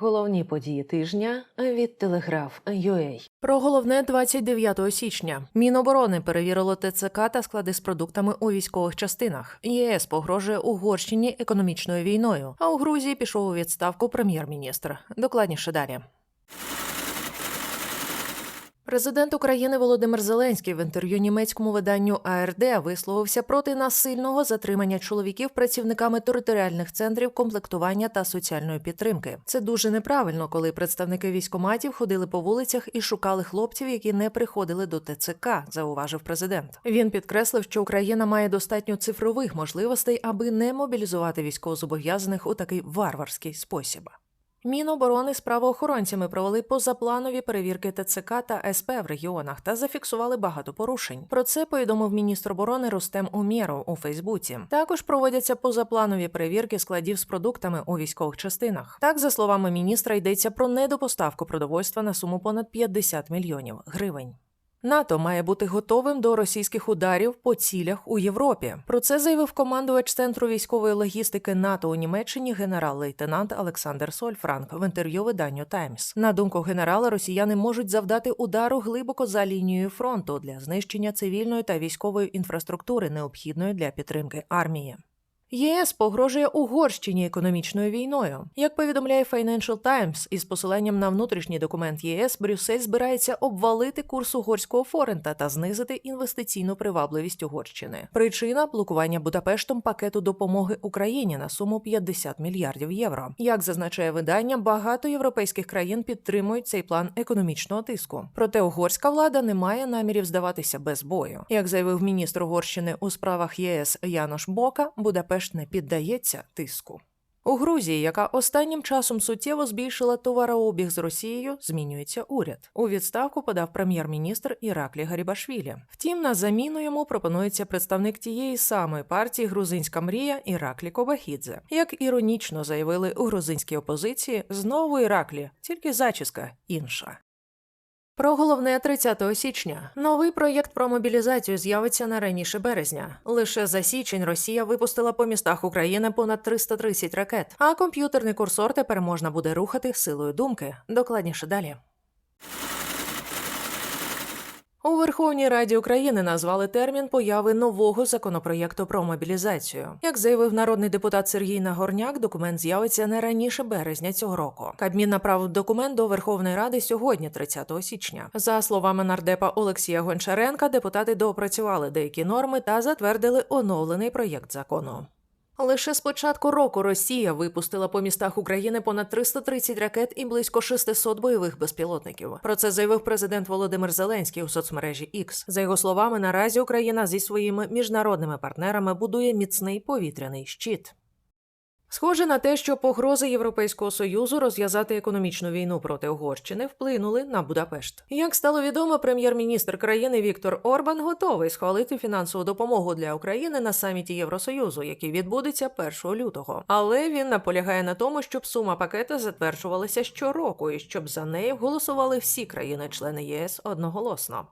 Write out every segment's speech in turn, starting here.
Головні події тижня від телеграф юей. Про головне 29 січня. Міноборони перевірило ТЦК та склади з продуктами у військових частинах. ЄС погрожує Угорщині економічною війною. А у Грузії пішов у відставку прем'єр-міністр. Докладніше далі. Президент України Володимир Зеленський в інтерв'ю німецькому виданню АРД висловився проти насильного затримання чоловіків працівниками територіальних центрів комплектування та соціальної підтримки. Це дуже неправильно, коли представники військоматів ходили по вулицях і шукали хлопців, які не приходили до ТЦК, зауважив президент. Він підкреслив, що Україна має достатньо цифрових можливостей, аби не мобілізувати військовозобов'язаних у такий варварський спосіб. Міноборони з правоохоронцями провели позапланові перевірки ТЦК та СП в регіонах та зафіксували багато порушень. Про це повідомив міністр оборони Рустем Умєров у Фейсбуці. Також проводяться позапланові перевірки складів з продуктами у військових частинах. Так, за словами міністра, йдеться про недопоставку продовольства на суму понад 50 мільйонів гривень. НАТО має бути готовим до російських ударів по цілях у Європі. Про це заявив командувач центру військової логістики НАТО у Німеччині генерал-лейтенант Олександр Сольфранк в інтерв'ю виданню Таймс. На думку генерала, росіяни можуть завдати удару глибоко за лінією фронту для знищення цивільної та військової інфраструктури, необхідної для підтримки армії. ЄС погрожує Угорщині економічною війною. Як повідомляє Financial Times, із посиланням на внутрішній документ ЄС, Брюссель збирається обвалити курс угорського форента та знизити інвестиційну привабливість Угорщини. Причина блокування Будапештом пакету допомоги Україні на суму 50 мільярдів євро. Як зазначає видання, багато європейських країн підтримують цей план економічного тиску. Проте угорська влада не має намірів здаватися без бою. Як заявив міністр Угорщини у справах ЄС Янош Бока, Будапешт не піддається тиску. У Грузії, яка останнім часом суттєво збільшила товарообіг з Росією, змінюється уряд. У відставку подав прем'єр-міністр Іраклі Гарібашвілі. Втім, на заміну йому пропонується представник тієї самої партії Грузинська мрія Іраклі Кобахідзе. Як іронічно заявили у грузинській опозиції, знову Іраклі, тільки зачіска інша. Про головне 30 січня новий проєкт про мобілізацію з'явиться на раніше березня. Лише за січень Росія випустила по містах України понад 330 ракет, а комп'ютерний курсор тепер можна буде рухати силою думки. Докладніше далі. У Верховній Раді України назвали термін появи нового законопроєкту про мобілізацію. Як заявив народний депутат Сергій Нагорняк, документ з'явиться не раніше березня цього року. Кабмін направив документ до Верховної Ради сьогодні, 30 січня. За словами нардепа Олексія Гончаренка, депутати доопрацювали деякі норми та затвердили оновлений проєкт закону. Лише з початку року Росія випустила по містах України понад 330 ракет і близько 600 бойових безпілотників. Про це заявив президент Володимир Зеленський у соцмережі X. За його словами, наразі Україна зі своїми міжнародними партнерами будує міцний повітряний щит. Схоже на те, що погрози Європейського союзу розв'язати економічну війну проти Угорщини вплинули на Будапешт. Як стало відомо, прем'єр-міністр країни Віктор Орбан готовий схвалити фінансову допомогу для України на саміті Євросоюзу, який відбудеться 1 лютого. Але він наполягає на тому, щоб сума пакета затверджувалася щороку і щоб за неї голосували всі країни-члени ЄС одноголосно.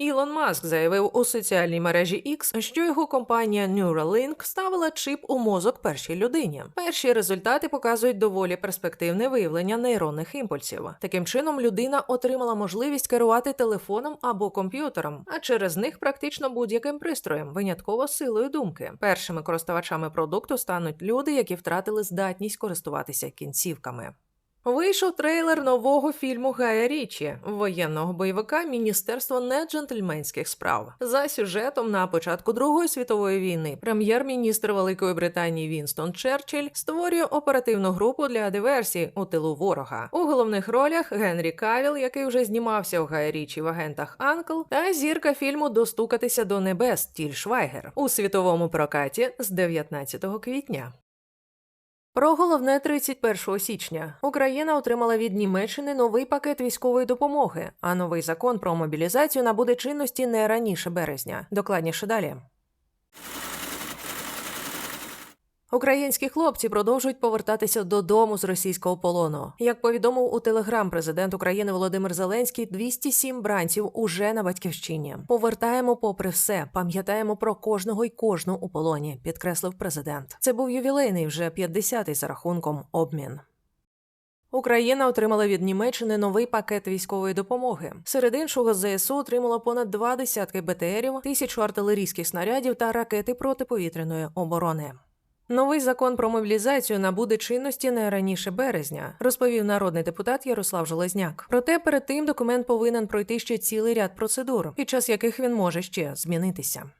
Ілон Маск заявив у соціальній мережі X, що його компанія Neuralink ставила чип у мозок першій людині. Перші результати показують доволі перспективне виявлення нейронних імпульсів. Таким чином, людина отримала можливість керувати телефоном або комп'ютером, а через них практично будь-яким пристроєм, винятково силою думки. Першими користувачами продукту стануть люди, які втратили здатність користуватися кінцівками. Вийшов трейлер нового фільму Гая Річі, воєнного бойовика Міністерство неджентльменських справ. За сюжетом на початку Другої світової війни прем'єр-міністр Великої Британії Вінстон Черчилль створює оперативну групу для диверсії у тилу ворога. У головних ролях Генрі Кавіл, який вже знімався у Гая Річі в агентах Анкл, та зірка фільму Достукатися до небес Тіль Швайгер у світовому прокаті з 19 квітня. Про головне 31 січня Україна отримала від Німеччини новий пакет військової допомоги, а новий закон про мобілізацію набуде чинності не раніше березня. Докладніше далі. Українські хлопці продовжують повертатися додому з російського полону. Як повідомив у телеграм президент України Володимир Зеленський, 207 бранців уже на батьківщині. Повертаємо попри все, пам'ятаємо про кожного й кожну у полоні, підкреслив президент. Це був ювілейний вже 50-й за рахунком обмін. Україна отримала від Німеччини новий пакет військової допомоги. Серед іншого, ЗСУ отримала понад два десятки БТРів, тисячу артилерійських снарядів та ракети протиповітряної оборони. Новий закон про мобілізацію набуде чинності не раніше березня, розповів народний депутат Ярослав Железняк. Проте перед тим документ повинен пройти ще цілий ряд процедур, під час яких він може ще змінитися.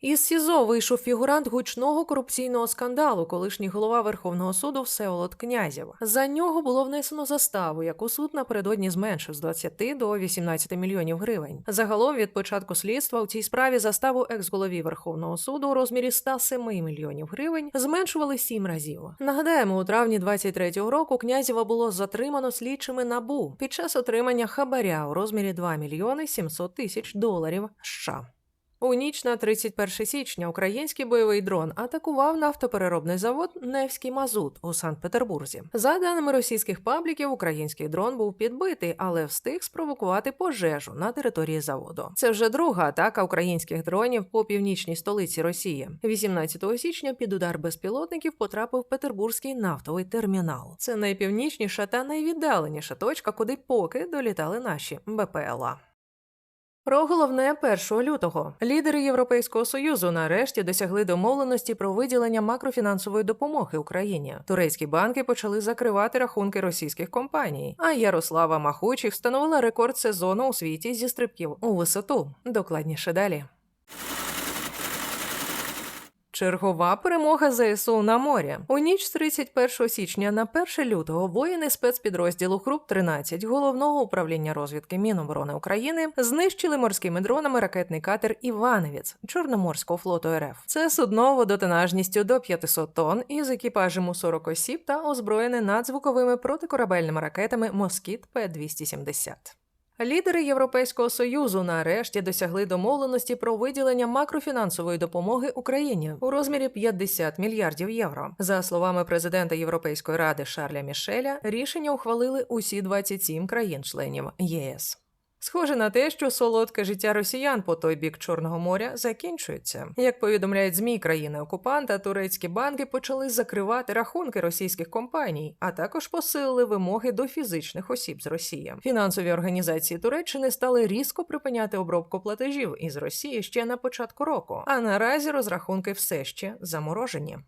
Із СІЗО вийшов фігурант гучного корупційного скандалу, колишній голова Верховного суду Всеволод Князєв. За нього було внесено заставу, яку суд напередодні зменшив з 20 до 18 мільйонів гривень. Загалом від початку слідства у цій справі заставу екс-голові Верховного суду у розмірі 107 мільйонів гривень зменшували сім разів. Нагадаємо, у травні 23-го року Князєва було затримано слідчими набу під час отримання хабаря у розмірі 2 мільйони 700 тисяч доларів США. У ніч на 31 січня український бойовий дрон атакував нафтопереробний завод Невський Мазут у Санкт-Петербурзі. За даними російських пабліків, український дрон був підбитий, але встиг спровокувати пожежу на території заводу. Це вже друга атака українських дронів по північній столиці Росії. 18 січня під удар безпілотників потрапив Петербурзький нафтовий термінал. Це найпівнічніша та найвіддаленіша точка, куди поки долітали наші БПЛА. Про головне 1 лютого лідери Європейського союзу нарешті досягли домовленості про виділення макрофінансової допомоги Україні. Турецькі банки почали закривати рахунки російських компаній. А Ярослава Махучих встановила рекорд сезону у світі зі стрибків у висоту. Докладніше далі. Чергова перемога ЗСУ на морі. У ніч з 31 січня на 1 лютого воїни спецпідрозділу ХРУП 13 головного управління розвідки Міноборони України знищили морськими дронами ракетний катер Івановець Чорноморського флоту РФ. Це судно водотонажністю до 500 тонн із екіпажем у 40 осіб та озброєне надзвуковими протикорабельними ракетами Москіт П-270. Лідери Європейського союзу нарешті досягли домовленості про виділення макрофінансової допомоги Україні у розмірі 50 мільярдів євро. За словами президента Європейської ради Шарля Мішеля, рішення ухвалили усі 27 країн-членів ЄС. Схоже на те, що солодке життя росіян по той бік Чорного моря закінчується. Як повідомляють змі країни окупанта, турецькі банки почали закривати рахунки російських компаній, а також посилили вимоги до фізичних осіб з Росії. Фінансові організації Туреччини стали різко припиняти обробку платежів із Росії ще на початку року. А наразі розрахунки все ще заморожені.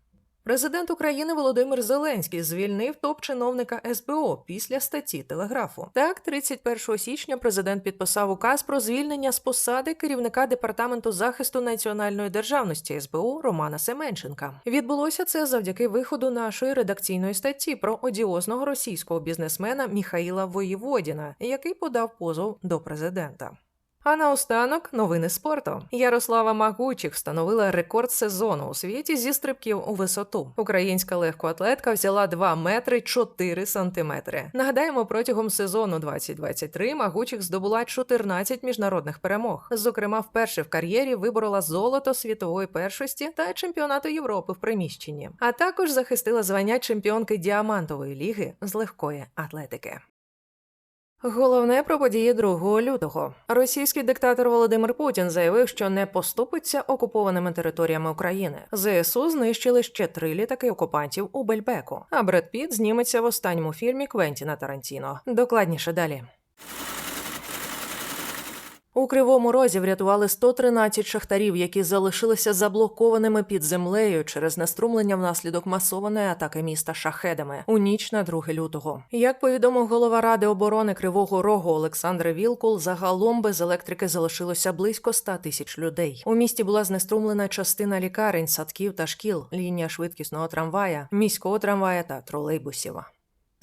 Президент України Володимир Зеленський звільнив топ-чиновника СБО після статті телеграфу. Так, 31 січня президент підписав указ про звільнення з посади керівника департаменту захисту національної державності СБУ Романа Семенченка. Відбулося це завдяки виходу нашої редакційної статті про одіозного російського бізнесмена Міхаїла Воєводіна, який подав позов до президента. А наостанок новини спорту. Ярослава Магучих встановила рекорд сезону у світі зі стрибків у висоту. Українська легкоатлетка взяла 2 метри 4 сантиметри. Нагадаємо, протягом сезону 2023 Магучих здобула 14 міжнародних перемог. Зокрема, вперше в кар'єрі виборола золото світової першості та чемпіонату Європи в приміщенні, а також захистила звання чемпіонки діамантової ліги з легкої атлетики. Головне про події 2 лютого. Російський диктатор Володимир Путін заявив, що не поступиться окупованими територіями України. ЗСУ знищили ще три літаки окупантів у Бельбеку. А Бред Піт зніметься в останньому фільмі Квентіна Тарантіно. Докладніше далі. У Кривому Розі врятували 113 шахтарів, які залишилися заблокованими під землею через наструмлення внаслідок масованої атаки міста шахедами у ніч на 2 лютого. Як повідомив голова ради оборони Кривого Рогу Олександр Вілкул, загалом без електрики залишилося близько 100 тисяч людей. У місті була знеструмлена частина лікарень, садків та шкіл, лінія швидкісного трамвая, міського трамвая та тролейбусів.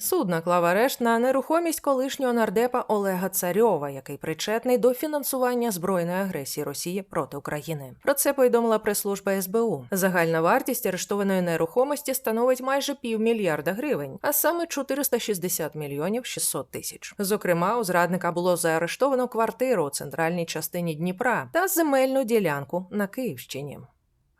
Суд наклав арешт на нерухомість колишнього нардепа Олега Царьова, який причетний до фінансування збройної агресії Росії проти України. Про це повідомила прес-служба СБУ. Загальна вартість арештованої нерухомості становить майже півмільярда гривень, а саме 460 мільйонів 600 тисяч. Зокрема, у зрадника було заарештовано квартиру у центральній частині Дніпра та земельну ділянку на Київщині.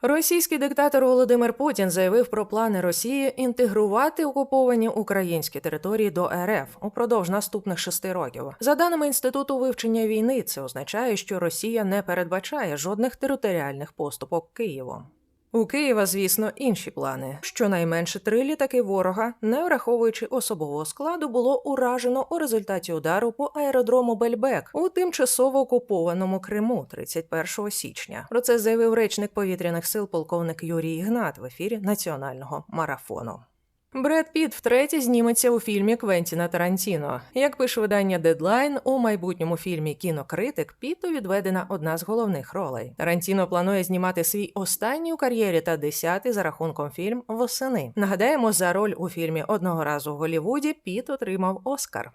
Російський диктатор Володимир Путін заявив про плани Росії інтегрувати окуповані українські території до РФ упродовж наступних шести років. За даними інституту вивчення війни, це означає, що Росія не передбачає жодних територіальних поступок Києву. У Києва, звісно, інші плани. Щонайменше три літаки ворога, не враховуючи особового складу, було уражено у результаті удару по аеродрому Бельбек у тимчасово окупованому Криму 31 січня. Про це заявив речник повітряних сил полковник Юрій Ігнат в ефірі національного марафону. Бред Піт втретє зніметься у фільмі Квентіна Тарантіно. Як пише видання Дедлайн, у майбутньому фільмі Кінокритик Піту відведена одна з головних ролей. Тарантіно планує знімати свій останній у кар'єрі та десятий за рахунком фільм восени. Нагадаємо, за роль у фільмі одного разу в Голлівуді Піт отримав Оскар.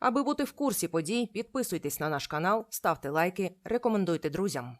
Аби бути в курсі подій, підписуйтесь на наш канал, ставте лайки, рекомендуйте друзям.